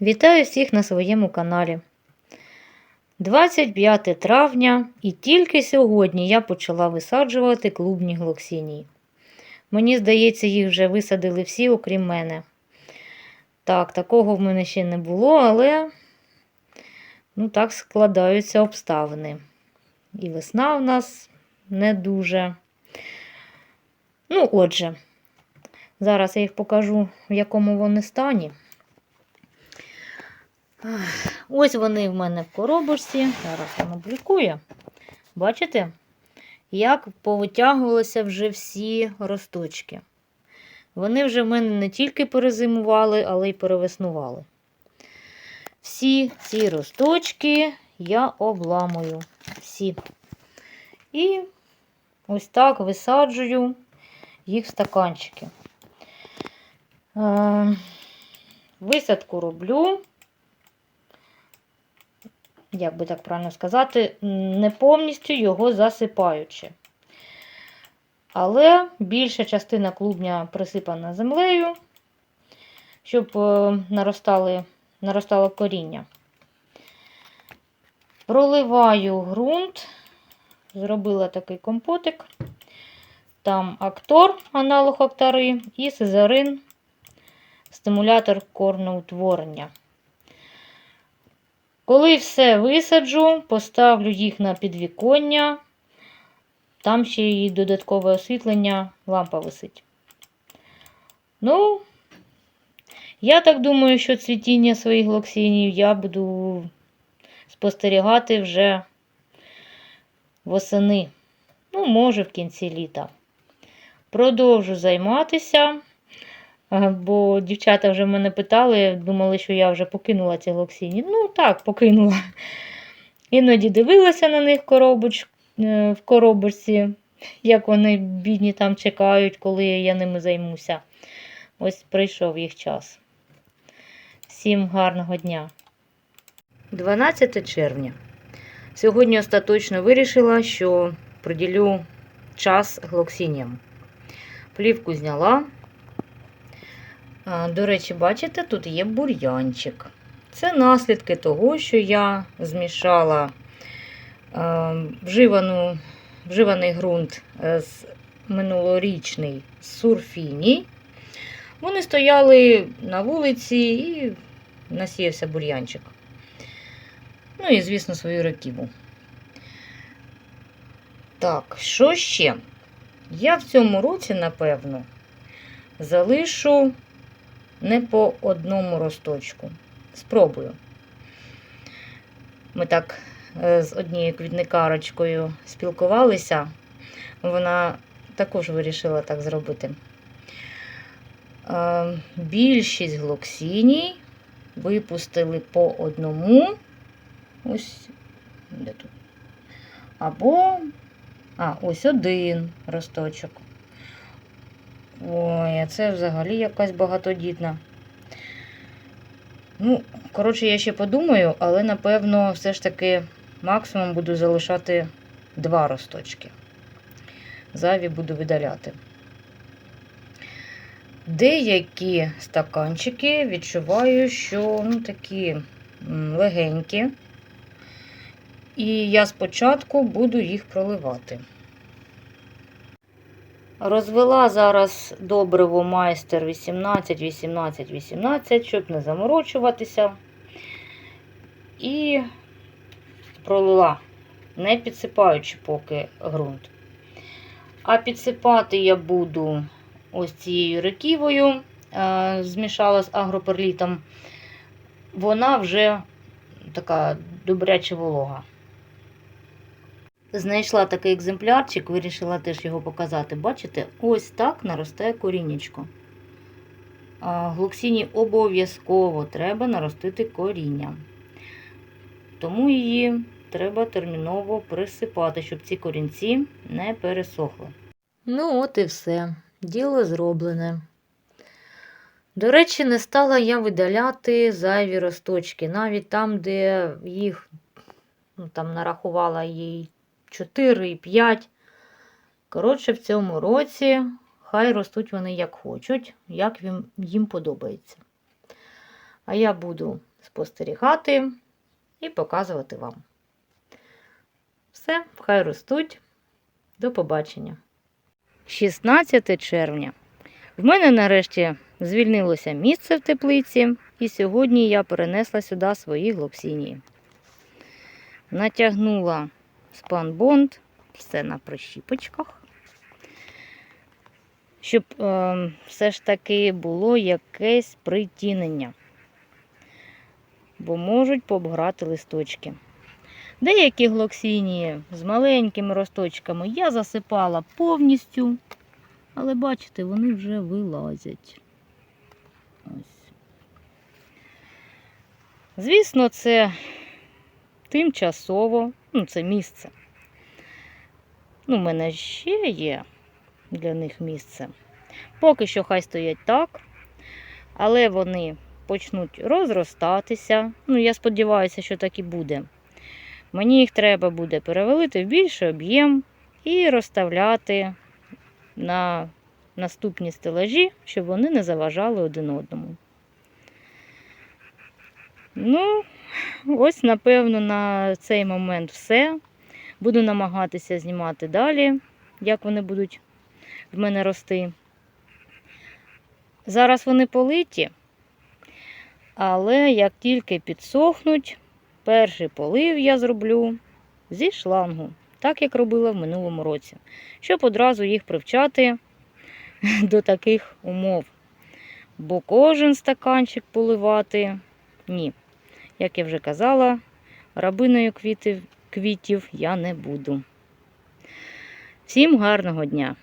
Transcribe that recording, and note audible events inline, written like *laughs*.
Вітаю всіх на своєму каналі. 25 травня і тільки сьогодні я почала висаджувати клубні глоксінії. Мені здається, їх вже висадили всі, окрім мене. Так, такого в мене ще не було, але ну, так складаються обставини. І весна в нас не дуже. Ну, отже, зараз я їх покажу, в якому вони стані. Ось вони в мене в коробочці. Зараз воно блікує. Бачите, як повитягувалися вже всі росточки. Вони вже в мене не тільки перезимували, але й перевеснували. Всі ці росточки я обламую. Всі. І ось так висаджую їх в стаканчики. Е, Висадку роблю як би так правильно сказати, не повністю його засипаючи. Але більша частина клубня присипана землею, щоб е, наростали, наростало коріння. Проливаю ґрунт, зробила такий компотик. Там актор, аналог актари, і сезарин, стимулятор корноутворення. Коли все висаджу, поставлю їх на підвіконня, там ще і додаткове освітлення, лампа висить. Ну, я так думаю, що цвітіння своїх глоксінів я буду спостерігати вже восени, ну, може, в кінці літа. Продовжу займатися. Бо дівчата вже мене питали, думали, що я вже покинула ці глоксіні. Ну, так, покинула. Іноді дивилася на них коробоч... е, в коробочці, як вони бідні там чекають, коли я ними займуся. Ось прийшов їх час. Всім гарного дня. 12 червня. Сьогодні остаточно вирішила, що приділю час глоксініям. Плівку зняла. До речі, бачите, тут є бур'янчик. Це наслідки того, що я змішала вживану, вживаний ґрунт е, з минулорічний сурфіній. Вони стояли на вулиці і насіявся бур'янчик. Ну і, звісно, свою раківу. Так, що ще? Я в цьому році, напевно, залишу не по одному росточку. Спробую. Ми так е, з однією квітникарочкою спілкувалися, вона також вирішила так зробити. Е, більшість глоксіній випустили по одному. Ось, де тут? Або, а, ось один росточок. Ой, а це взагалі якась багатодітна. Ну, коротше, я ще подумаю, але, напевно, все ж таки максимум буду залишати два росточки. Зайві буду видаляти. Деякі стаканчики відчуваю, що ну, такі легенькі. І я спочатку буду їх проливати. Розвела зараз добриво майстер 18, 18, 18, щоб не заморочуватися. І пролила, не підсипаючи поки ґрунт. А підсипати я буду ось цією реківою, е, змішала з агроперлітом. Вона вже така добряча волога. Знайшла такий екземплярчик, вирішила теж його показати. Бачите, ось так наростає коріннячко. Глуксіні обов'язково треба наростити коріння. Тому її треба терміново присипати, щоб ці корінці не пересохли. Ну, от і все. Діло зроблене. До речі, не стала я видаляти зайві росточки, навіть там, де їх ну, там нарахувала їй 4 і 5. Коротше, в цьому році хай ростуть вони як хочуть, як їм подобається. А я буду спостерігати і показувати вам. Все, хай ростуть. До побачення. 16 червня. В мене нарешті звільнилося місце в теплиці, і сьогодні я перенесла сюди свої глоксінії. Натягнула спанбонд, все на прищіпочках, щоб е, все ж таки було якесь притінення, бо можуть пообграти листочки. Деякі глоксінії з маленькими росточками я засипала повністю, але бачите, вони вже вилазять. Ось. Звісно, це тимчасово, ну, це місце. Ну, в мене ще є для них місце. Поки що хай стоять так, але вони почнуть розростатися. Ну, я сподіваюся, що так і буде. Мені їх треба буде перевелити в більший об'єм і розставляти на наступні стелажі, щоб вони не заважали один одному. Ну, ось, напевно, на цей момент все. Буду намагатися знімати далі, як вони будуть в мене рости. Зараз вони политі, але як тільки підсохнуть, перший полив я зроблю зі шлангу, так як робила в минулому році, щоб одразу їх привчати *laughs* до таких умов. Бо кожен стаканчик поливати ні. Як я вже казала, рабиною квітів, квітів я не буду. Всім гарного дня!